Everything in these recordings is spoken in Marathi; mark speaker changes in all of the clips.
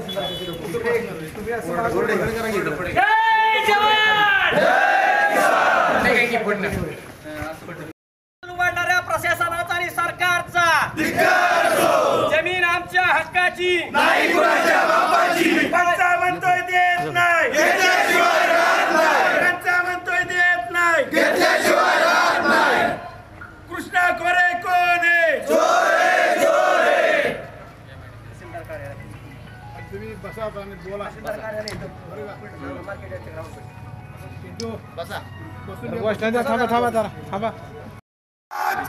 Speaker 1: तुम्ही असं
Speaker 2: थांबा थांबा जरा थांबा.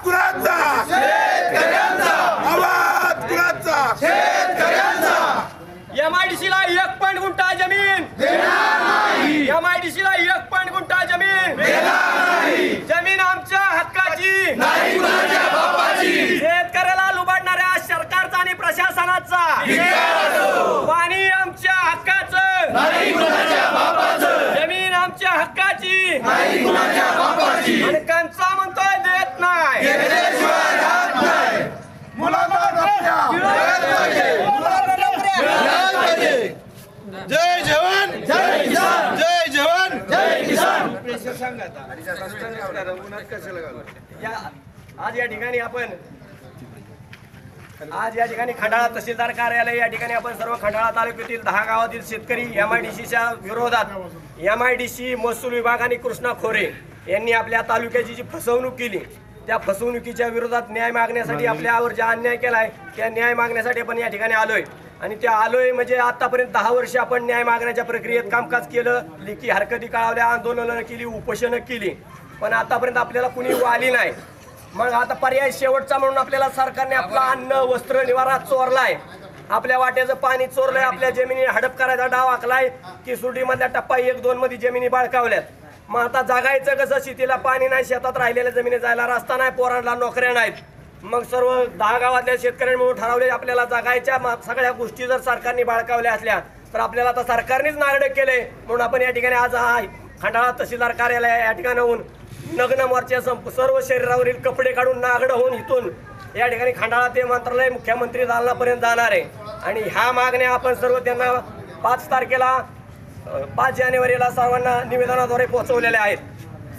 Speaker 1: कुणाचा आवाज कुणाचा?
Speaker 3: एमआयडीसी ला एक पॉईंट गुंठा जमीन. एमआयडीसी ला एक पॉईंट गुंठा जमीन. जमीन आमच्या हक्काची. शेतकऱ्याला लुबाडणाऱ्या सरकारचा आणि प्रशासनाचा पाणी आमच्या हक्काचं जमीन आमच्या हक्काची आणि कंचा म्हणतोय देत नाही.
Speaker 1: मुलांना
Speaker 2: जय जवान. जय किसान. जय जवान. जय किसान.
Speaker 3: या आज या ठिकाणी आपण आज या ठिकाणी खंडाळा तहसीलदार कार्यालय या ठिकाणी आपण सर्व खंडाळा तालुक्यातील दहा गावातील शेतकरी एम आय डी सीच्या विरोधात एम आय डी सी महसूल विभाग आणि कृष्णा खोरे यांनी आपल्या तालुक्याची जी फसवणूक केली त्या फसवणुकीच्या विरोधात न्याय मागण्यासाठी आपल्यावर ज्या अन्याय केलाय त्या न्याय मागण्यासाठी आपण या ठिकाणी आलोय. आणि त्या आलोय म्हणजे आतापर्यंत दहा वर्ष आपण न्याय मागण्याच्या प्रक्रियेत कामकाज केलं लेखी हरकती कळवल्या आंदोलनं केली उपोषणं केली. पण आतापर्यंत आपल्याला कुणी आली नाही. मग आता पर्याय शेवटचा म्हणून आपल्याला सरकारने आपलं अन्न वस्त्र निवारा चोरलाय. आपल्या वाट्याचं पाणी चोरलंय आपल्या जमिनी हडप करायचा डाव आखलाय. की सुरडीमधल्या टप्पा एक दोन मध्ये जमिनी बाळकावल्यात. मग आता जगायचं कसं? शेतीला पाणी नाही शेतात राहिलेल्या जमिनी जायला रस्ता नाही पोरांना नोकऱ्या नाहीत. मग सर्व दहा गावातल्या शेतकऱ्यांनी ठरवले आपल्याला जगायच्या सगळ्या गोष्टी जर सरकारने बाळकावल्या असल्या तर आपल्याला आता सरकारनेच नागडे केले म्हणून आपण या ठिकाणी आज हा खंडाळा तहसीलदार कार्यालय या ठिकाणाहून नग्न मोर्चा संप सर्व शरीरावरील कपडे काढून नागडं होऊन इथून या ठिकाणी खंडाळा ते मंत्रालय मुख्यमंत्री दालनापर्यंत जाणार आहे. आणि ह्या मागण्या आपण सर्व त्यांना पाच तारखेला पाच जानेवारीला सर्वांना निवेदनाद्वारे पोहोचवलेल्या आहेत.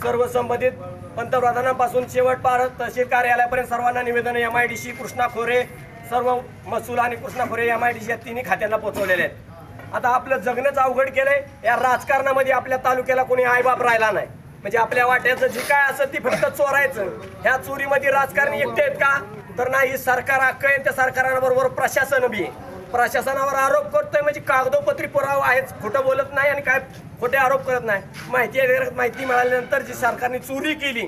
Speaker 3: सर्व संबंधित पंतप्रधानांपासून शेवट पार तहसील कार्यालयापर्यंत सर्वांना निवेदन M I D C Krishna खोरे सर्व महसूल आणि कृष्णा खोरे एम आय डी सी या तिन्ही खात्यांना पोहोचवलेले आहेत. आता आपलं जगणंच अवघड केलंय. या राजकारणामध्ये आपल्या तालुक्याला कोणी आईबाप राहिला नाही. म्हणजे आपल्या वाट्याचं जे काय असेल ती फक्त चोरायचं. ह्या चोरीमध्ये राजकारणी एकटे आहेत का? तर नाही सरकार हक्क आहे त्या सरकाराबरोबर प्रशासन बी प्रशासनावर आरोप करतोय म्हणजे कागदोपत्री पुरावा आहेच. खोटं बोलत नाही आणि काय खोटे आरोप करत नाही. माहिती आहे- माहिती मिळाल्यानंतर जी सरकारने चोरी केली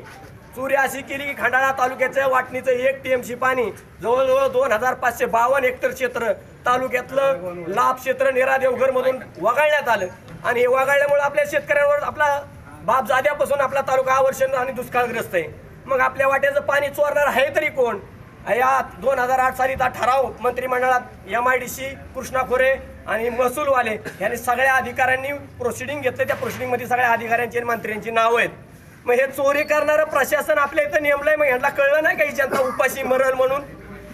Speaker 3: चोरी अशी केली की खंडाळा तालुक्याचं वाटणीचं एक टीएमसी पाणी जवळजवळ दोन हजार पाचशे बावन्न हेक्टर क्षेत्र तालुक्यातलं लाभ क्षेत्र निरा वगळण्यात आलं. आणि हे वगळल्यामुळे आपल्या शेतकऱ्यांवर आपला बाप जाद्यापासून आपला तालुका आवर्षण आणि दुष्काळग्रस्त आहे. मग आपल्या वाट्याचं पाणी चोरणार आहे तरी कोण? या दोन हजार आठ सालीचा ठराव मंत्रिमंडळात M I D C Krishna खोरे आणि महसूलवाले यांनी सगळ्या अधिकाऱ्यांनी प्रोसिडिंग घेतलं. त्या प्रोसिडिंगमध्ये सगळ्या अधिकाऱ्यांची आणि मंत्र्यांची नावं आहेत. मग हे चोरी करणारं प्रशासन आपल्या इथं नेमलंय मग यांना कळलं नाही काही ज्यांना जनता उपाशी मरल म्हणून?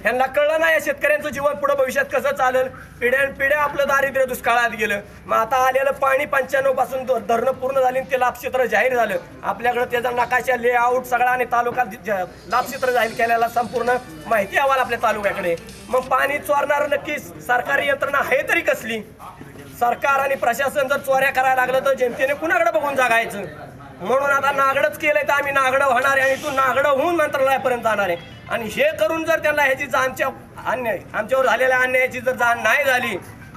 Speaker 3: ह्यांना कळलं नाही या शेतकऱ्यांचं जीवन पुढे भविष्यात कसं चालेल. पिढ्यान पिढ्या आपलं दारिद्र्य दुष्काळात गेलं. मग आता आलेलं पाणी पंच्याण्णवपासून धरणं पूर्ण झाली आणि ते लाभक्षेत्र जाहीर झालं. आपल्याकडे त्याचा नकाशा लेआउट सगळा आणि तालुका लाभक्षेत्र जाहीर केलेला संपूर्ण माहिती अहवाल आपल्या तालुक्याकडे. मग पाणी चोरणार नक्की सरकारी यंत्रणा आहे तरी कसली? सरकार आणि प्रशासन जर चोऱ्या करायला लागलं तर जनतेने कुणाकडे बघून जागायचं? म्हणून आता नागडच केलंय तर आम्ही नागडं होणार आहे आणि तू नागडं होऊन मंत्रालयापर्यंत जाणार आहे. आणि हे करून जर त्यांना ह्याची आमच्या अन्याय आमच्यावर झालेल्या अन्यायाची जर जाण नाही झाली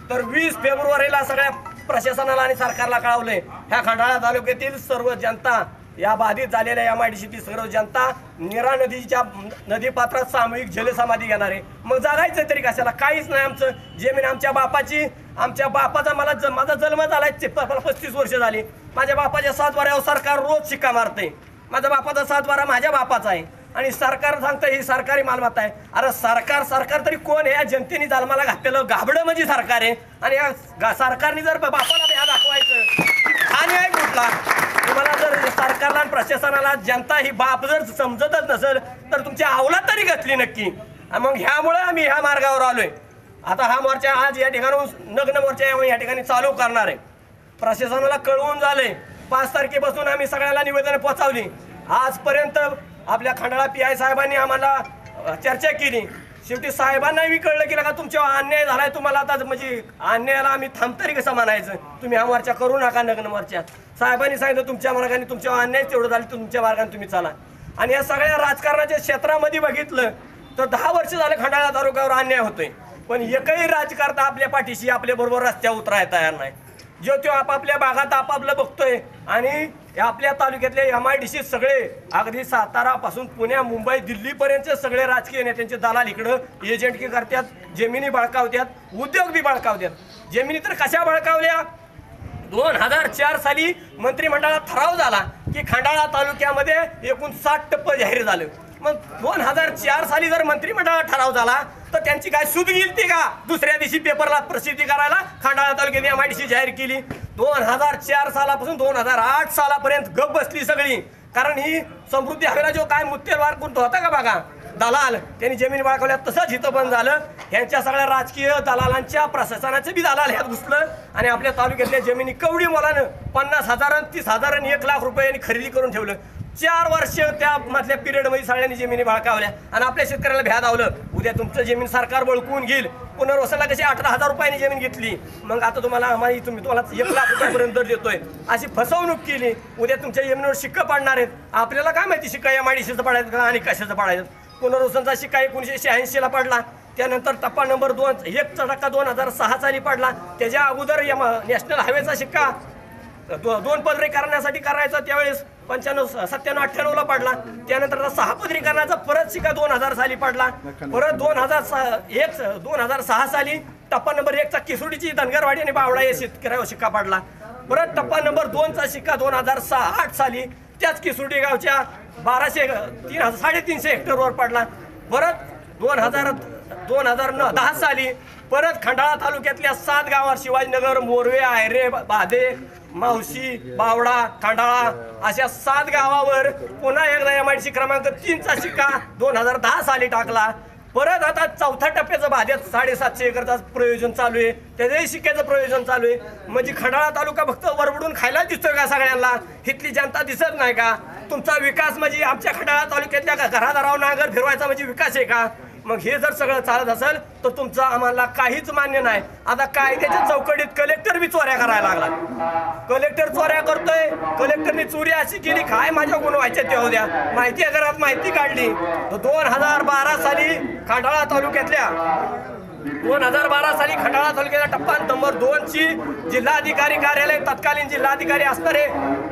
Speaker 3: तर वीस फेब्रुवारीला सगळ्या प्रशासनाला आणि सरकारला कळवले ह्या खंडाळा तालुक्यातील सर्व जनता या बाधित झालेल्या या माडीशीतील सर्व जनता निरा नदीच्या नदीपात्रात सामूहिक जलसमाधी घेणार आहे. मग जागायचं तरी कशाला? काहीच नाही आमचं. जमीन आमच्या बापाची आमच्या बापाचा मला ज- माझा जन्म झाला चे- प- मला पस्तीस वर्ष झाली. माझ्या बापाच्या सातवाऱ्यावर सरकार रोज शिक्का मारते माझ्या बापाचा सातवारा माझ्या बापाचा आहे. आणि सरकार सांगतं ही सरकारी मालमत्ता आहे. अरे सरकार सरकार तरी कोण आहे? या जनतेने जन्माला घातलेलं गाबडं म्हणजे सरकार आहे. आणि या सरकारने जर बापाला ह्या दाखवायचं की हा न्याय कुठला तुम्हाला जर सरकारला आणि प्रशासनाला जनता ही बाप जर समजतच नसेल तर तुमची अवलाद तरी घातली नक्की. मग ह्यामुळे आम्ही ह्या मार्गावर आलोय. आता हा मोर्चा आज या ठिकाणी नग्न मोर्चा या- या ठिकाणी चालू करणार आहे. प्रशासनाला कळवून झाले पाच तारखेपासून आम्ही सगळ्याला निवेदन पोचावली. आजपर्यंत आपल्या खंडाळा पी आय साहेबांनी आम्हाला चर्चा केली. शेवटी साहेबांनाही कळलं की का तुमच्यावर अन्याय झालाय तुम्हाला आता म्हणजे अन्यायाला आम्ही थांबतरी कसं म्हणायचं? तुम्ही हा मोर्चा करू नका नग्न मोर्चा. साहेबांनी सांगितलं तुमच्या मार्गाने तुमच्यावर अन्याय तेवढं झालं तुमच्या मार्गाने तुम्ही चाला. आणि या सगळ्या राजकारणाच्या क्षेत्रामध्ये बघितलं तर दहा वर्ष झालं खंडाळा तालुक्यावर अन्याय होतोय. पण एकही राजकारता आपल्या पाठीशी आपल्याबरोबर रस्त्यावर उतरायला तयार नाही. जो तो आपापल्या भागात आपापलं बघतोय. आणि या आपल्या तालुक्यातले एम आय डी सी सगळे अगदी सातारापासून पुण्या मुंबई दिल्लीपर्यंतचे सगळे राजकीय नेत्यांचे दलाल इकडं एजंट की करतात जमिनी बळकावतात उद्योग बी बळकावतात. जमिनी तर कशा बळकावल्या? दोन हजार चार साली मंत्रिमंडळात ठराव झाला की खंडाळा तालुक्यामध्ये एकूण साठ टप्पं जाहीर झालं. मग दोन हजार चार साली जर मंत्रिमंडळात ठराव झाला तर त्यांची काय सूद गेली का? दुसऱ्या दिवशी पेपरला प्रसिद्धी करायला खंडाळा तालुक्यात एम आय डी सी जाहीर केली. दोन हजार चार सालापासून दोन हजार आठ सालापर्यंत गप बसली सगळी. कारण ही समृद्धी हवेला जो काय मुत्तेलवार कोणतो होता का बघा? दलाल त्यांनी जमीन बाळकवल्या तसंच इथं बंद झालं. ह्यांच्या सगळ्या राजकीय दलालांच्या प्रशासनाचं बी दलाल ह्यात घुसलं. आणि आपल्या तालुक्यातल्या जमिनी कवडी मोलानं पन्नास हजार तीस हजार आणि एक लाख रुपयांनी खरेदी करून ठेवलं. चार वर्ष त्या मधल्या पिरियडमध्ये सगळ्यांनी जमिनी बाळकावल्या. आणि आपल्या शेतकऱ्याला भ्या धावलं. उद्या तुमचं जमीन सरकार बळकून घेईल. पुनर्वसनला कशी अठरा हजार रुपयांनी जमीन घेतली. मग आता तुम्हाला आम्हाला तुम्ही तुम्हाला एक लाख रुपयापर्यंत देतोय. अशी फसवणूक केली. उद्या तुमच्या जमिनीवर शिक्का पाडणार आहेत. आपल्याला काय माहिती शिक्का या माडीशीचं पाडायचं का आणि कशाचं पाडायचं? पुनर्वसनचा शिक्का एकोणीसशे शहाऐंशीला पडला. त्यानंतर टप्पा नंबर दोन एकचा टक्का दोन हजार सहा साली पडला. त्याच्या अगोदर या नॅशनल हायवेचा शिक्का दो- दोन पदरी करण्यासाठी करायचा त्यावेळेस पंच्याण्णव सत्त्याण्णव अठ्ठ्याण्णवला पडला. त्यानंतर आता सहा पदरीकरणाचा परत शिक्का दोन हजार साली पडला. परत दोन हजार सहा एक दोन हजार सहा साली टप्पा नंबर एकचा किसुडीची धनगरवाडी आणि बावडा या शेतकऱ्यावर शिक्का पडला. परत टप्पा नंबर दोनचा शिक्का दोन हजार सहा आठ साली त्याच किसुडी गावच्या बाराशे तीन हजार साडेतीनशे हेक्टरवर पडला. परत दोन हजार दोन हजार न दहा साली परत खंडाळा तालुक्यातल्या सात गावात शिवाजीनगर मोरवे आयरे बाधे मावशी बावडा खंडाळा अशा सात गावावर पुन्हा एकदा एम आय सी क्रमांक तीनचा शिक्का दोन हजार दहा साली टाकला. परत आता चौथ्या टप्प्याचं भाज्यात साडेसातशे एकरचा प्रयोजन चालू आहे. त्याच्याही शिक्क्याचं प्रयोजन चालू आहे. म्हणजे खंडाळा तालुका फक्त वरबडून खायला दिसतोय का सगळ्यांना? इथली जनता दिसत नाही का? तुमचा विकास म्हणजे आमच्या खंडाळा तालुक्यातल्या घरादारावर नांगर फिरवायचा म्हणजे विकास आहे का? मग हे जर सगळं चालत असेल तर तुमचं आम्हाला काहीच मान्य नाही. आता कायद्याच्या चौकटीत कलेक्टर बी चोऱ्या करायला लागला. कलेक्टर चोऱ्या करतोय. कलेक्टरनी चोरी अशी केली काय माझ्या गुण व्हायच्या ते द्या. माहिती घरात? माहिती काढली. तर दोन हजार बारा साली खांडाळा तालुक्यातल्या दोन हजार बारा साली खंडाळा तालुक्याच्या टप्पा नंबर दोन ची जिल्हाधिकारी कार्यालय तत्कालीन जिल्हाधिकारी असणारे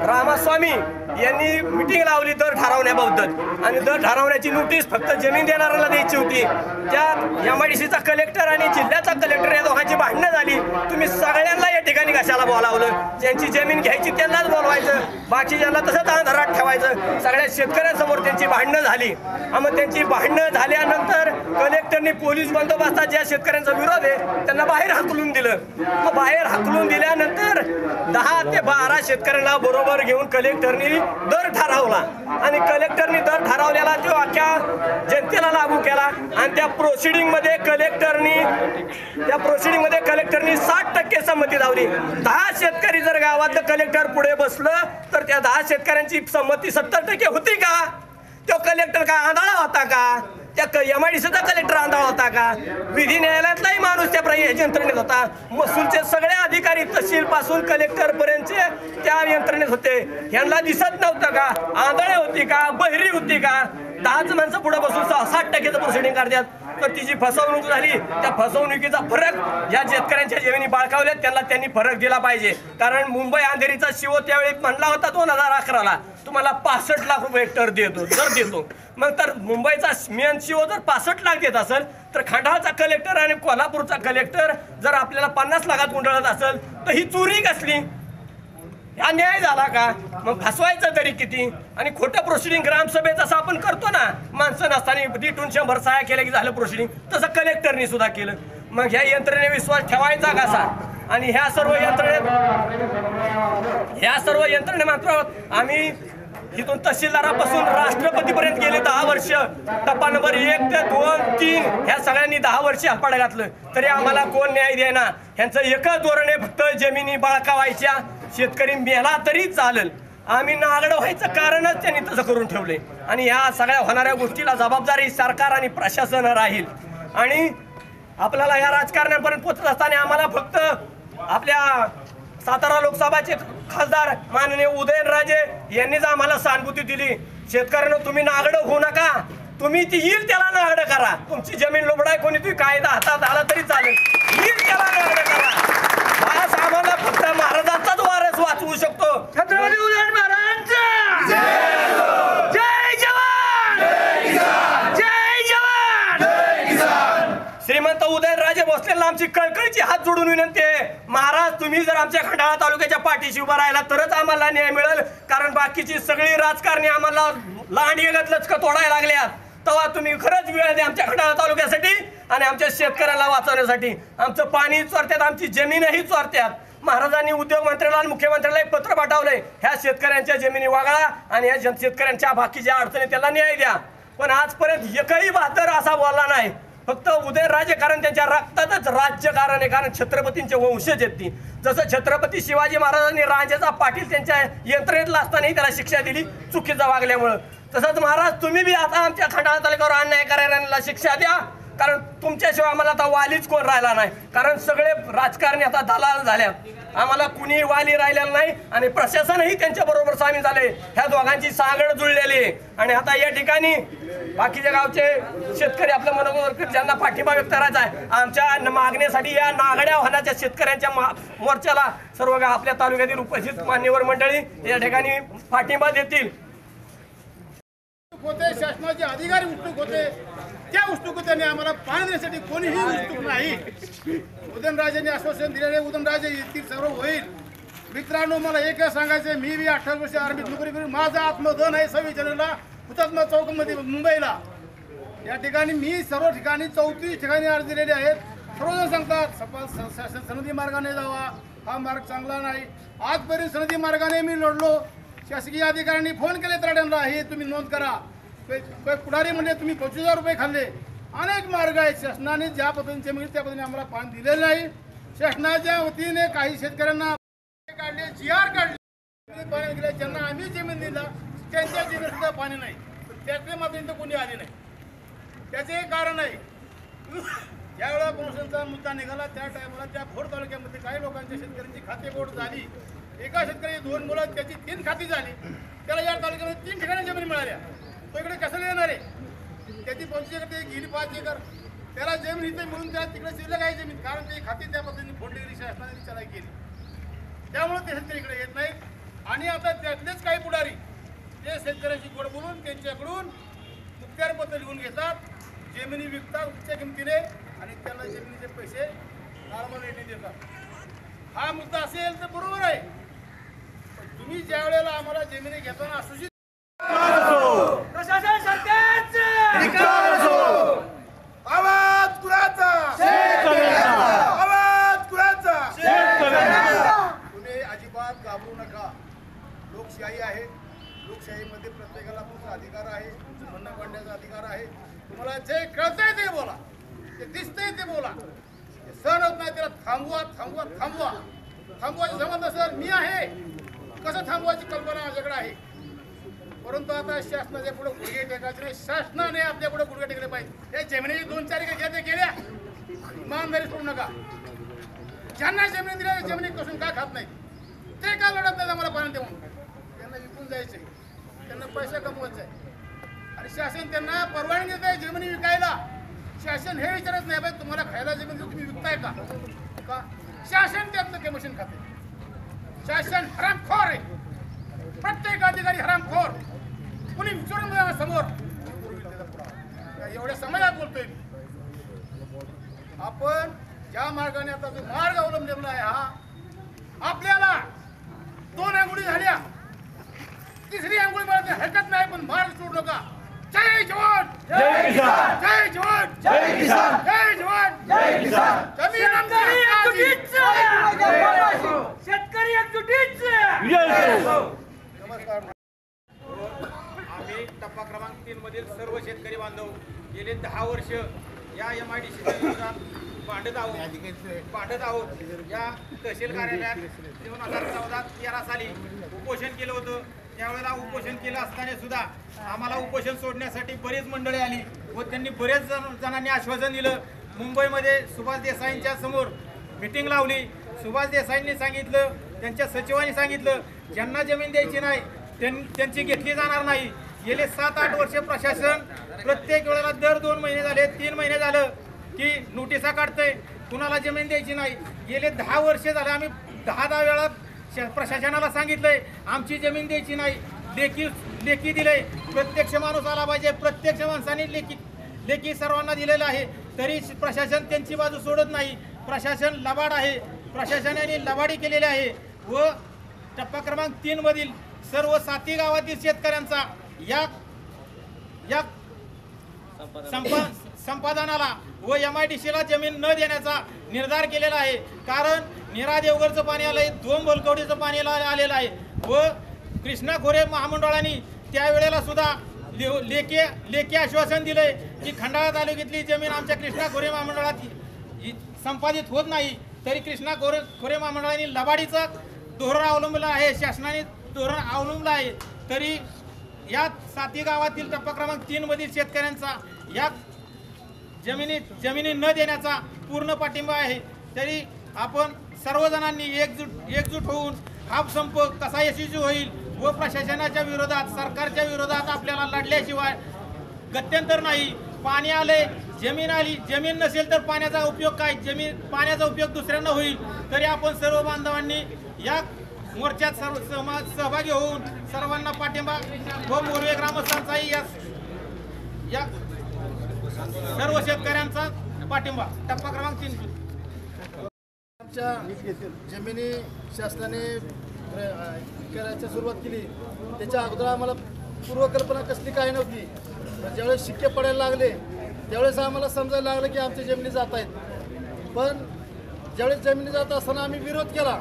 Speaker 3: रामास्वामी यांनी मिटिंग लावली दर ठरवण्याबद्दल आणि दर ठरवण्याची नोटीस फक्त जमीन देणाऱ्याला द्यायची होती. त्यात एम आय डी सीचा कलेक्टर आणि जिल्ह्याचा कलेक्टर या दोघांची भांडणं झाली. तुम्ही सगळ्यांना या ठिकाणी कशाला बोलावलं? ज्यांची जमीन घ्यायची त्यांनाच बोलवायचं. बाकी ज्यांना तसंच आंधारात ठेवायचं. सगळ्या शेतकऱ्यांसमोर त्यांची भांडणं झाली. मग त्यांची भांडणं झाल्यानंतर कलेक्टरनी पोलीस बंदोबस्तात ज्या शेतकऱ्यांचा विरोध आहे त्यांना बाहेर हाकलून दिलं. मग बाहेर हाकलून दिल्यानंतर दहा ते बारा शेतकऱ्यांना बरोबर घेऊन कलेक्टरनी दर ठरवला. आणि कलेक्टरनी दर ठरवलेला तो अख्ख्या जनतेला लागू केला. आणि त्या प्रोसिडिंगमध्ये कलेक्टरनी त्या प्रोसिडिंगमध्ये कलेक्टरनी साठ टक्के संमती लावली. दहा शेतकरी जर गावात कलेक्टर पुढे बसलं तर त्या दहा शेतकऱ्यांची संमती सत्तर टक्के होती का? तो कलेक्टर का आंधळा होता का? त्या एम आय डी सीचा कलेक्टर आंधळा होता का? विधी न्यायालयातलाही माणूस त्या प्र- यंत्रणेत होता. महसूलचे सगळे अधिकारी तहसील पासून कलेक्टर पर्यंतचे त्या यंत्रणेत होते. यांना दिसत नव्हतं का? आंधळे होती का? बहिरी होती का? दहाच माणसं पुढे बसून सहा- साठ टक्केचं प्रोसिडिंग करतात तर ती जी फसवणूक झाली त्या फसवणुकीचा फरक या शेतकऱ्यांच्या जमिनी बाळकावल्यात त्यांना त्यांनी फरक दिला पाहिजे. कारण मुंबई अंधेरीचा शिव त्यावेळी म्हणला होता दोन हजार अकराला तुम्हाला पासष्ट लाख रुपये हेक्टर देतो दर देतो. मग तर मुंबईचा मेन शिव जर पासष्ट लाख देत असेल तर खंडाळाचा कलेक्टर आणि कोल्हापूरचा कलेक्टर जर आपल्याला पन्नास लाखात गुंडाळत असेल तर ही चोरी कसली? हा न्याय झाला का? मग फसवायचं तरी किती? आणि खोटं प्रोसिडिंग ग्रामसभेत असं आपण करतो ना. माणसं नसताना दिटून शंभर सहा केलं की झालं प्रोसिडिंग तसं कलेक्टरनी सुद्धा केलं. मग ह्या यंत्रणे विश्वास ठेवायचा कसा आणि ह्या सर्व यंत्रणे ह्या सर्व यंत्रणे मात्र आम्ही इथून तहसीलदारापासून राष्ट्रपतीपर्यंत गेले दहा वर्ष. टप्पा नंबर एक ते दोन तीन ह्या सगळ्यांनी दहा वर्ष हपाडा घातलं. तरी आम्हाला कोण न्याय देणार ह्यांचं एकच धोरण आहे फक्त जमिनी बळकावायच्या. शेतकरी मेला तरी चालेल. आम्ही नागडं व्हायचं कारणच त्यांनी तसं करून ठेवले आणि ह्या सगळ्या होणाऱ्या गोष्टीला जबाबदारी सरकार आणि प्रशासन राहील. आणि आपल्याला या राजकारण्यापर्यंत पोचत असताना आम्हाला फक्त आपल्या सातारा लोकसभाचे खासदार माननीय उदयनराजे यांनीच आम्हाला सहानुभूती दिली. शेतकऱ्यांना तुम्ही नागडं होऊ नका. तुम्ही ती येईल त्याला नागडं करा. तुमची जमीन लोबडाय कोणी तुम्ही कायदा हातात आला तरी चालेल. येईल त्याला नागडं करा आज आम्हाला फक्त महाराजांचाच वारस वाचवू शकतो.
Speaker 4: छत्रपती उदयन महाराजांचा! जय जवान! जय जवान!
Speaker 3: श्रीमंत उदयनराजे भोसलेला आमची कळकळीची हात जोडून विनंती आहे. महाराज तुम्ही जर आमच्या खंडाळा तालुक्याच्या पाठीशी उभा राहिला तरच आम्हाला न्याय मिळेल. कारण बाकीची सगळी राजकारणी आम्हाला लांडगेगत लचक तोडायला लागल्यात. तेव्हा तुम्ही खरंच वेळ द्या आमच्या खंडाळा तालुक्यासाठी आणि आमच्या शेतकऱ्याला वाचवण्यासाठी. आमचं पाणी चोरत्यात आमची जमीनही चोरत्यात. महाराजांनी उद्योग मंत्र्याला आणि मुख्यमंत्र्याला एक पत्र पाठवलंय. ह्या शेतकऱ्यांच्या जमिनी वागळा आणि ह्या जन- शेतकऱ्यांच्या बाकीच्या अडचणी त्याला न्याय द्या. पण आजपर्यंत एकही बहादर असा बोलला नाही. फक्त उदय कारण त्यांच्या रक्तातच राज्यकारण आहे कारण छत्रपतींचे वंशज आहेत ती. जसं छत्रपती शिवाजी महाराजांनी राजाचा पाटील त्यांच्या यंत्रणेतला असतानाही त्याला शिक्षा दिली चुकीचा वागल्यामुळं. तसंच महाराज तुम्ही बी आता आमच्या खंडाळा तालुक्यावर अन्याय करायला शिक्षा द्या. कारण तुमच्याशिवाय आम्हाला आता वालीच कोण राहिला नाही. कारण सगळे राजकारणी आता दलाल झाल्या आम्हाला कुणी वाली राहिलेलं नाही आणि प्रशासनही त्यांच्याबरोबर सामील झाले ह्या दोघांची सांगड जुळलेली आहे. आणि आता या ठिकाणी बाकीच्या गावचे शेतकरी आपल्या मनोबर ज्यांना पाठिंबा व्यक्त करायचा आहे आमच्या मागणीसाठी या नागड्या वाहनाच्या शेतकऱ्यांच्या मा- मोर्चाला सर्व आपल्या तालुक्यातील उपस्थित मान्यवर मंडळी या ठिकाणी पाठिंबा देतील.
Speaker 2: होते शासनाचे अधिकारी उत्सुक होते. त्या उत्सुकतेने आम्हाला पाणी देण्यासाठी कोणीही उत्सुक नाही. उदयनराजेने आश्वासन दिलेले उदयनराजे येथील सर्व होईल. मित्रांनो मला एक सांगायचं मी बी अठ्ठावीस वर्ष आर्मीत नोकरी करून माझा आत्मधन आहे सव्वीस जानेवारीला हुतात्मा चौकमध्ये मुंबईला. या ठिकाणी मी सर्व ठिकाणी चौतीस ठिकाणी अर्ज दिलेले आहेत. सर्वजण सांगतात सपा- स- सनदी मार्गाने जावा हा मार्ग चांगला नाही. आजपर्यंत सनदी मार्गाने मी लढलो. शासकीय अधिकाऱ्यांनी फोन केले त्राड्यांना हे तुम्ही नोंद करा. ते- पुढारी म्हणजे तुम्ही पंचवीस हजार रुपये खाल्ले. अनेक मार्ग आहेत. शासनाने ज्या पद्धतीने मिळेल त्या पद्धतीने आम्हाला पाणी दिलेलं नाही. शासनाच्या वतीने काही शेतकऱ्यांना काढले जी आर काढले. पाणी दिले ज्यांना आम्ही जमीन दिला त्यांच्या जमीन सुद्धा पाणी नाही. त्याचे मात्र इथं कोणी आले नाही. त्याचे एक कारण आहे. ज्यावेळेला प्रमोशनचा मुद्दा निघाला त्या टायमाला त्या भोर तालुक्यामध्ये काही लोकांच्या शेतकऱ्यांची खाते बोट झाली. एका शेतकरी दोन मुलं त्याची तीन खाती झाली. त्याला या तालुक्यामध्ये तीन ठिकाणी जमीन मिळाल्या. तो इकडे कशाला येणार आहे? त्याची पंचवीस एकर ते गेली पाच एकर. त्याला जमीन इथे मिळून त्या तिकडे शिल्लक आहे जमीन. कारण ते खाती त्या पद्धतीने फोडली गेली शासनाने चलाई केली. त्यामुळे ते शेतकरी इकडे येत नाहीत. आणि आता त्यातलेच काही पुढारी ते शेतकऱ्यांशी गोड बोलून त्यांच्याकडून मुख्यारपत्र लिहून घेतात. जमिनी विकतात उच्च किमतीने आणि त्यांना जमिनीचे पैसे नॉर्मल रेटने देतात. हा मुद्दा असेल तर बरोबर आहे. पण तुम्ही ज्या वेळेला आम्हाला जमिनी घेताना असूचित
Speaker 4: प्रशासन सरकारचं
Speaker 5: आवाज कुणाचा आवाज कुणाचा
Speaker 2: तुम्ही अजिबात घाबरू नका. लोकशाही आहे. लोकशाहीमध्ये प्रत्येकाला तुमचा अधिकार आहे. तुमचं म्हणणं मांडण्याचा अधिकार आहे. तुम्हाला जे कळतंय ते बोला. ते दिसतंय ते बोला. सहन होत नाही त्याला थांबवा थांबवा थांबवा. थांबवायचं संबंध सर मी आहे. कसं थांबवायची कल्पना माझ्याकडे आहे? परंतु आता शासनाच्या पुढे गुडघे टेकायचे नाही. शासनाने आपल्या पुढे गुडघे टेकले पाहिजे. हे जमिनीची दोन चार घ्या ते गेल्या? इमानदारी सोडू नका. ज्यांना जमिनी दिल्या त्या जमिनी कसून का खात नाही ते का लढत नाही आम्हाला पाणी देऊन? त्यांना विकून जायचे त्यांना पैसे कमवायचे आणि शासन त्यांना परवानगी देत आहे जमिनी विकायला. शासन हे विचारत नाही बाई तुम्हाला खायला जमीन देऊ, तुम्ही विकताय का? का? शासन त्यातलं कमिशन खाते. शासन हरामखोर आहे. प्रत्येक अधिकारी हरामखोर कुणी विचारून बघा समोर. एवढ्या समाजात बोलतोय मी. आपण ज्या मार्गाने आता जो मार्ग अवलंबलेला आहे हा आपल्याला दोन अंगुळी झाल्या. तिसरी अंगुळी मला हरकत नाही पण मार्ग सोडू नका. जय जवान! जय किसान! जय जवान! जय किसान! जय जवान! जय किसान! जमीन आमची हक्काची.
Speaker 4: शेतकरी एकजुटीच
Speaker 2: नमस्कार
Speaker 6: आम्ही टप्पा क्रमांक मधील सर्व शेतकरी बांधव गेले दहा वर्ष या एम आय डी सीच्या विरोधात भांडत आहोत. भांडत आहोत. या तहसील कार्यालयात दोन हजार चौदा तेरा साली उपोषण केलं होतं. त्यावेळेला उपोषण केलं असताना सुद्धा आम्हाला उपोषण सोडण्यासाठी बरीच मंडळी आली व त्यांनी बरेच जण जणांनी आश्वासन दिलं. मुंबईमध्ये सुभाष देसाईंच्या समोर मिटिंग लावली. सुभाष देसाईंनी सांगितलं त्यांच्या सचिवांनी सांगितलं ज्यांना जमीन द्यायची नाही त्यां- त्यांची घेतली जाणार नाही. गेले सात आठ वर्ष प्रशासन प्रत्येक वेळेला दर दोन महिने झाले तीन महिने झालं की नोटिसा काढतंय. कुणाला जमीन द्यायची नाही. गेले दहा वर्ष झाले आम्ही दहा दहा वेळा श- प्रशासनाला सांगितलंय आमची जमीन द्यायची नाही. लेखी लेखी दिलंय. प्रत्यक्ष माणूस आला पाहिजे. प्रत्यक्ष माणसाने लेखी लेखी सर्वांना दिलेलं आहे. तरी प्रशासन त्यांची बाजू सोडत नाही. प्रशासन लबाड आहे. प्रशासनाने लबाडी केलेली आहे. व टप्पा क्रमांक तीनमधील सर्व साती गावातील शेतकऱ्यांचा या या संपा संपादनाला व एम आय डी सीला जमीन न देण्याचा निर्धार केलेला आहे. कारण निरा देवगडचं पाणी आलंय दोन बोलकवडीचं पाणी आलेलं आहे. व कृष्णा खोरे महामंडळाने त्यावेळेला सुद्धा ले- लेखी लेखी आश्वासन दिलंय की खंडाळा तालुक्यातली जमीन आमच्या कृष्णा खोरे महामंडळात संपादित होत नाही. तरी कृष्णा खोरे खोरे महामंडळाने लबाडीचं धोरण अवलंबलं आहे. शासनाने धोरण अवलंबलं आहे. तरी या साती गावातील टप्पा क्रमांक तीन मधील शेतकऱ्यांचा या जमिनी जमिनी न देण्याचा पूर्ण पाठिंबा आहे. तरी आपण सर्वजणांनी एकजूट एकजूट होऊन हा संप कसा यशस्वी होईल व प्रशासनाच्या विरोधात सरकारच्या विरोधात आपल्याला लढल्याशिवाय गत्यंतर नाही. पाणी आले जमीन आली जमीन नसेल तर पाण्याचा उपयोग काय? जमीन पाण्याचा उपयोग दुसऱ्यांना होईल. तरी आपण सर्व बांधवांनी या मोर्चात सर्व समाज सहभागी होऊन सर्वांना पाठिंबा व मोरवे ग्रामस्थांचाही या या सर्व शेतकऱ्यांचा पाठिंबा. टप्पा क्रमांक तीन.
Speaker 7: आमच्या जमिनी शासनाने करायची सुरुवात केली. त्याच्या अगोदर आम्हाला पूर्वकल्पना कसली काही नव्हती. ज्यावेळेस शिक्के पडायला लागले त्यावेळेस आम्हाला समजायला लागलं की आमच्या जमिनी जात आहेत. पण ज्यावेळेस जमिनी जात असताना आम्ही विरोध केला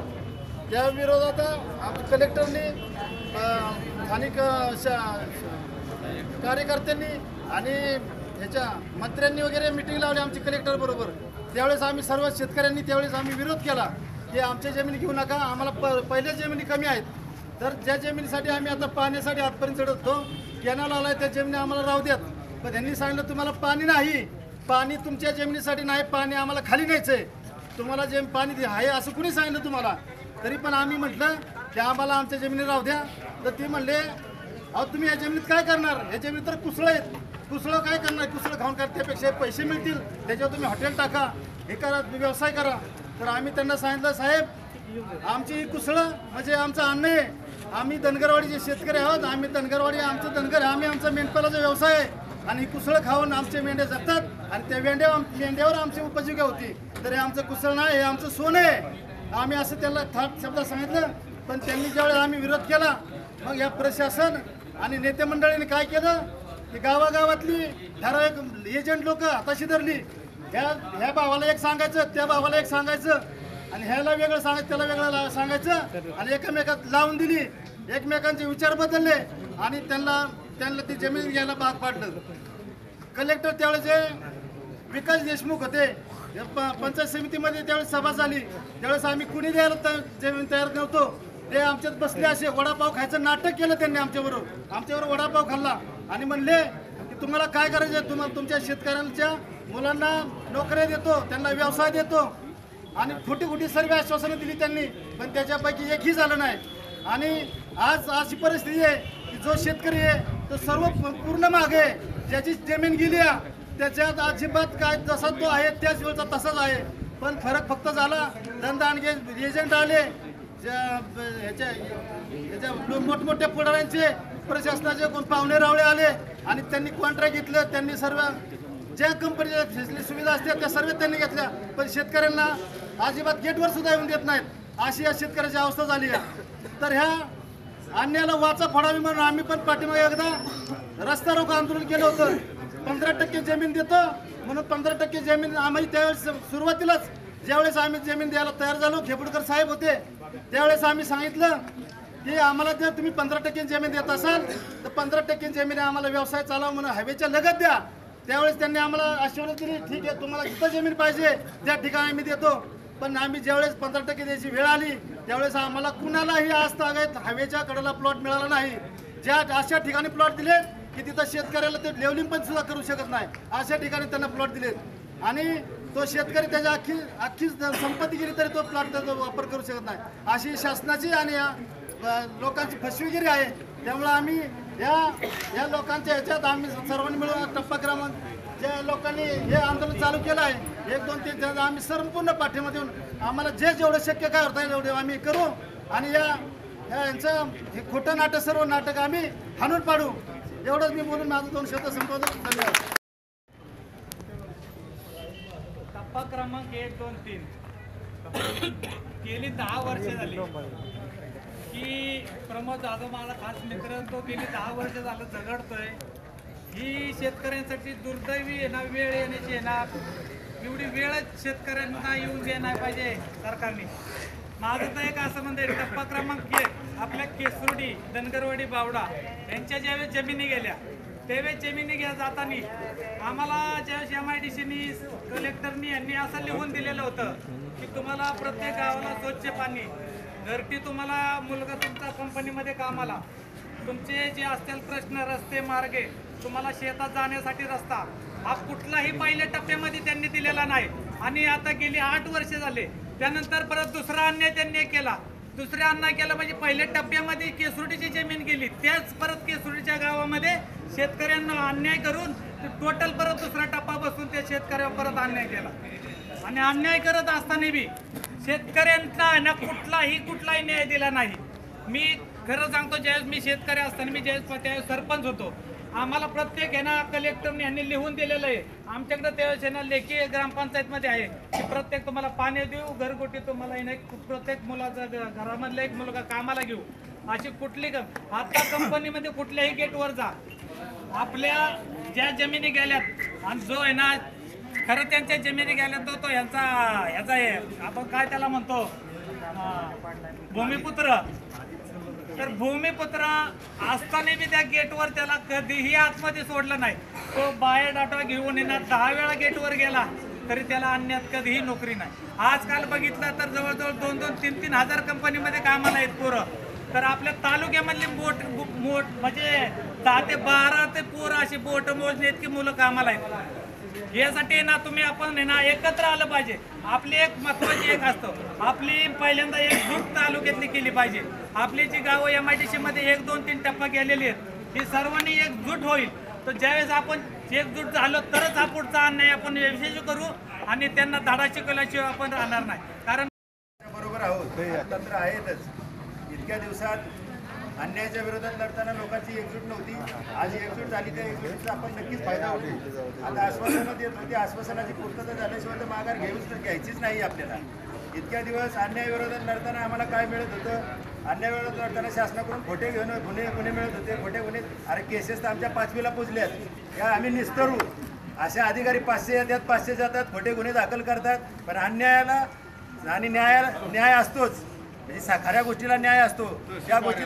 Speaker 7: त्या विरोधात आम कलेक्टरनी स्थानिक कार्यकर्त्यांनी आणि ह्याच्या मंत्र्यांनी वगैरे मिटिंग लावली आमची कलेक्टर बरोबर. त्यावेळेस आम्ही सर्व शेतकऱ्यांनी त्यावेळेस आम्ही विरोध केला की आमच्या जमिनी घेऊ नका आम्हाला प पहिल्या जमिनी कमी आहेत. तर ज्या जमिनीसाठी आम्ही आता पाण्यासाठी आजपर्यंत चढत होतो आला आहे त्या जमिनी आम्हाला राहू द्यात. पण त्यांनी सांगितलं तुम्हाला पाणी नाही. पाणी तुमच्या जमिनीसाठी नाही पाणी आम्हाला खाली न्यायचं आहे तुम्हाला जे पाणी दे- आहे असं कुणी सांगितलं तुम्हाला? तरी पण आम्ही म्हटलं की आम्हाला आमच्या जमिनी राहू द्या. तर ते म्हणले अहो तुम्ही या जमिनीत काय करणार? या जमिनीत तर कुसळं आहेत. कुसळं काय करणार? कुसळं खाऊन करा त्यापेक्षा पैसे मिळतील? त्याच्यावर तुम्ही हॉटेल टाका. हे करा व्यवसाय करा. तर आम्ही त्यांना सांगितलं साहेब आमची ही कुसळं म्हणजे आमचं अन्न आहे. आम्ही धनगरवाडीचे शेतकरी आहोत आम्ही धनगरवाडी आमचं धनगर आम्ही आमचा मेंढपालाचा व्यवसाय आहे. आणि ही कुसळं खाऊन आमचे मेंढे जगतात. आणि त्या मेंढ्या मेंढ्यावर आमची उपजीविका होती. तर हे आमचं कुसळ नाही हे आमचं सोनं आहे. आम्ही असं त्याला थाट शब्दात सांगितलं पण त्यांनी ज्यावेळेस आम्ही विरोध केला मग या प्रशासन आणि नेते मंडळीने काय केलं? की गावागावातली ठराविक एजंट लोक हाताशी धरली. ह्या ह्या भावाला एक सांगायचं त्या भावाला एक सांगायचं आणि ह्याला वेगळं सांगायचं त्याला वेगळं ला- सांगायचं आणि एकमेकात लावून दिली. एकमेकांचे विचार बदलले आणि त्यांना त्यांना ती जमीन घ्यायला भाग पाडलं. कलेक्टर त्यावेळेस जे विकास देशमुख होते. पंचायत समितीमध्ये त्यावेळेस सभा झाली त्यावेळेस आम्ही कुणी द्यायला जमीन तयार नव्हतो ते आमच्यात बसले असे. वडापाव खायचं नाटक केलं त्यांनी आमच्याबरोबर. आमच्याबरोबर वडापाव खाल्ला. आणि म्हणले की तुम्हाला काय करायचं आहे? तुम्हाला तुमच्या शेतकऱ्यांच्या मुलांना नोकऱ्या देतो त्यांना व्यवसाय देतो. आणि खोटी खोटी सर्व आश्वासनं दिली त्यांनी पण त्याच्यापैकी एकही झालं नाही. आणि आज अशी परिस्थिती आहे की जो शेतकरी आहे तो सर्व पूर्ण मागे ज्याची जमीन गेली आहे त्याच्यात अजिबात काय जसा तो आहे त्याच वेळचा तसाच आहे. पण फरक फक्त झाला धंदा आणखी एजंट आले. ज्या ह्याच्या ह्याच्या मोठमोठ्या पुढाऱ्यांचे प्रशासनाचे कोण पाहुणे रावळे आले आणि त्यांनी कॉन्ट्रॅक्ट घेतलं त्यांनी सर्व ज्या कंपनीच्या फॅसिलिटी सुविधा असतात त्या सर्व त्यांनी घेतल्या. पण शेतकऱ्यांना अजिबात गेटवर सुद्धा येऊन देत नाहीत. अशी या शेतकऱ्याची अवस्था झाली आहे. तर ह्या अन्याला वाचा फडावी म्हणून आम्ही पण पाठीमागे एकदा रस्ता रोको आंदोलन केलं होतं. पंधरा टक्के जमीन देतो म्हणून पंधरा टक्के जमीन आम्ही त्यावेळेस सुरुवातीलाच ज्यावेळेस आम्ही जमीन द्यायला तयार झालो खेपडकर साहेब होते त्यावेळेस आम्ही सांगितलं की आम्हाला जर तुम्ही पंधरा टक्के जमीन देत असाल तर पंधरा टक्के जमीन आम्हाला व्यवसाय चालवा म्हणून हवेच्या लगत द्या. त्यावेळेस त्यांनी आम्हाला आश्वासन दिली ठीक आहे तुम्हाला जिथं जमीन पाहिजे त्या ठिकाणी आम्ही देतो. पण आम्ही ज्यावेळेस पंधरा टक्के द्यायची वेळ आली त्यावेळेस आम्हाला कुणालाही आज तागायत हवेच्या कडेला प्लॉट मिळाला नाही. ज्या अशा ठिकाणी प्लॉट दिले की तिथं शेतकऱ्याला ते लेवलिंग पण सुद्धा करू शकत नाही. अशा ठिकाणी त्यांना प्लॉट दिले आणि तो शेतकरी त्याच्या अख्खी अख्खी संपत्ती गेली तरी तो प्लॉट त्याचा वापर करू शकत नाही. अशी शासनाची आणि या लोकांची फसवेगिरी आहे. त्यामुळे आम्ही या या लोकांच्या ह्याच्यात आम्ही सर्वांनी मिळून टप्पा क्रमांक ज्या लोकांनी हे आंदोलन चालू केलं आहे एक दोन तीन त्याचा आम्ही संपूर्ण पाठिंबा देऊन आम्हाला जे जेवढं शक्य काय होता येईल एवढे आम्ही करू. आणि या या यांचं हे खोटं नाटक सर्व नाटक आम्ही हाणून पाडू. एवढंच मी बोलून माझं दोन शब्द संपवतो. धन्यवाद.
Speaker 8: टप्पा क्रमांक एक दोन तीन. गेली दहा वर्ष झाली. की प्रमोद जाधव माझा खास मित्र तो गेली दहा वर्ष झालं झगडतोय. ही शेतकऱ्यांसाठी दुर्दैवी येणार वेळ येण्याची येणार एवढी वेळच शेतकऱ्यांना येऊन द्या नाही पाहिजे सरकारने. माझं तर एक असं म्हणते टप्पा क्रमांक एक. आपल्या केसुर्डी धनगरवाडी बावडा यांच्या ज्यावेळेस जमिनी गेल्या त्यावेळेस जमिनी घ्या जाताना आम्हाला ज्यावेळेस एम आय डी सीनी कलेक्टरनी यांनी असं लिहून दिलेलं होतं की तुम्हाला प्रत्येक गावाला स्वच्छ पाणी घरटी तुम्हाला मुलगा तुमचा कंपनीमध्ये कामाला. तुमचे जे असतील प्रश्न रस्ते मार्गे तुम्हाला शेतात जाण्यासाठी रस्ता हा कुठलाही पहिल्या टप्प्यामध्ये त्यांनी दिलेला नाही. आणि आता गेली आठ वर्षे झाले त्यानंतर परत दुसरा अन्याय त्यांनी केला. दुसऱ्या अन्याय केला म्हणजे पहिल्या टप्प्यामध्ये केसुर्डीची जमीन गेली. त्याच परत केसुर्डीच्या गावामध्ये शेतकऱ्यांना अन्याय करून टोटल परत दुसरा टप्पा बसून त्या शेतकऱ्यावर परत अन्याय केला. आणि अन्याय करत असताना बी शेतकऱ्यांना ना कुठलाही कुठलाही न्याय दिला नाही. मी खरं सांगतो ज्यावेळेस मी शेतकरी असताना मी ज्यावेळेस त्यावेळेस सरपंच होतो आम्हाला प्रत्येक हे ना कलेक्टरने यांनी लिहून दिलेलं आहे. आमच्याकडे त्यावेळेस आहे ना लेखी ग्रामपंचायतमध्ये आहे. की प्रत्येक तुम्हाला पाणी देऊ घरगुटी तुम्हाला आहे प्रत्येक मुलाचा घरामधला एक मुलगा कामाला घेऊ. अशी कुठली क- आता कंपनीमध्ये कुठल्याही गेटवर जा. आपल्या ज्या जमिनी गेल्यात आणि जो आहे ना खरं त्यांच्या जमिनी गेल्या तो तो ह्यांचा ह्याचा आहे. आपण काय त्याला म्हणतो? भूमिपुत्र. तर भूमिपुत्र असताना मी त्या गेटवर त्याला कधीही आतमध्ये सोडलं नाही. तो बायोडाटा घेऊन येणार. दहा वेळा गेटवर गेला तरी त्याला आणण्यात कधीही नोकरी नाही. आजकाल बघितलं तर जवळजवळ दोन दोन तीन तीन हजार कंपनीमध्ये कामाला आहेत पोरं. तर आपल्या तालुक्यामधली बोट मोठ म्हणजे दहा ते बारा ते पोरं अशी बोट मोजणे इतकी मुलं कामाला आहेत. यासाठी ना तुम्ही आपण ना एकत्र आलं पाहिजे. आपली एक महत्वाची एक असतं. आपली पहिल्यांदा एक झूट तालुक्यातली केली पाहिजे. आपली जी गावं एम आय डी सी मध्ये एक दोन तीन टप्पा गेलेली आहेत ही सर्वांनी एकजूट होईल. तर ज्यावेळेस आपण एकजूट झालो तरच हा पुढचा अन्याय आपण यशस्वी करू आणि त्यांना धाडा शिकवल्याशिवाय आपण राहणार नाही. कारण
Speaker 9: बरोबर आहोत. आहेतच. इतक्या दिवसात अन्यायाच्या विरोधात लढताना लोकांची एकजूट नव्हती. आज एकजूट झाली त्या एकजुटीचा आपण नक्कीच फायदा होतो. आता आश्वासनं देत होती आश्वासनाची पूर्तता झाल्याशिवाय तर माघार घेऊच घ्यायचीच नाही आपल्याला. इतक्या दिवस अन्यायाविरोधात लढताना आम्हाला काय मिळत होतं? अन्यायाविरोधात लढताना शासनाकडून खोटे घेऊन गुन्हे गुन्हे मिळत होते. खोटे गुन्हे अरे केसेस तर आमच्या पाचवीला पुजल्यात. या आम्ही निस्तरू. असे अधिकारी पाचशे येतात पाचशे जातात खोटे गुन्हे दाखल करतात. पण अन्यायाला आणि न्यायाला न्याय असतोच. म्हणजे सा- खऱ्या गोष्टीला न्याय असतो. त्या गोष्टी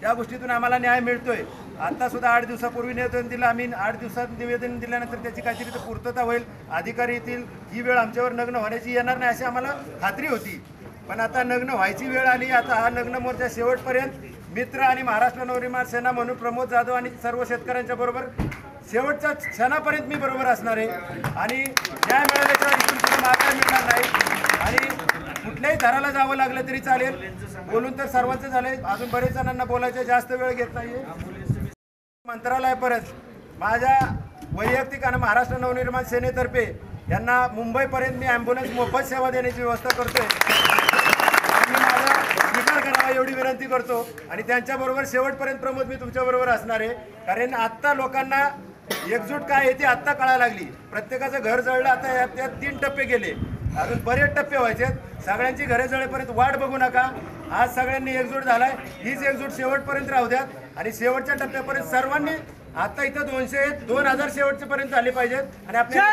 Speaker 9: त्या गोष्टीतून आम्हाला न्याय मिळतोय. आता सुद्धा आठ दिवसापूर्वी निवेदन दिलं. आम्ही आठ दिवसात निवेदन दिल्यानंतर त्याची काहीतरी तर पूर्तता होईल. अधिकारी येतील. ही वेळ आमच्यावर नग्न होण्याची येणार नाही अशी आम्हाला खात्री होती. पण आता नग्न व्हायची वेळ आली. आता हा नग्न मोर्चा शेवटपर्यंत मित्र आणि महाराष्ट्र नवनिर्माण सेना म्हणून प्रमोद जाधव आणि सर्व शेतकऱ्यांच्या बरोबर शेवटच्या क्षणापर्यंत मी बरोबर असणार आहे. आणि न्याय मिळाल्याशिवाय इथून मिळणार नाही. कुठल्याही दराला जावं लागलं तरी चालेल. बोलून तर सर्वांचं झालंय. अजून बरेच जणांना बोलायचं जास्त वेळ घेत नाहीये. मंत्रालयापर्यंत माझ्या वैयक्तिक आणि महाराष्ट्र नवनिर्माण सेनेतर्फे यांना मुंबईपर्यंत मी ॲम्ब्युलन्स मोफत सेवा देण्याची व्यवस्था करतोय. मी माझा स्वीकार करावा एवढी विनंती करतो. आणि त्यांच्याबरोबर शेवटपर्यंत प्रमोद मी तुमच्याबरोबर असणार आहे. कारण आत्ता लोकांना एकजूट काय आहे ती आत्ता कळायला लागली. प्रत्येकाचं घर जळलं आता त्यात तीन टप्पे गेले. अजून बरेच टप्पे व्हायचे सगळ्यांची घरे जळेपर्यंत वाट बघू नका. आज सगळ्यांनी एकजूट झालाय. हीच एकजूट शेवटपर्यंत राहू द्यात. आणि शेवटच्या टप्प्यापर्यंत सर्वांनी आता इथं दोनशे दोन हजार शेवटच्यापर्यंत झाले पाहिजेत. आणि आपल्या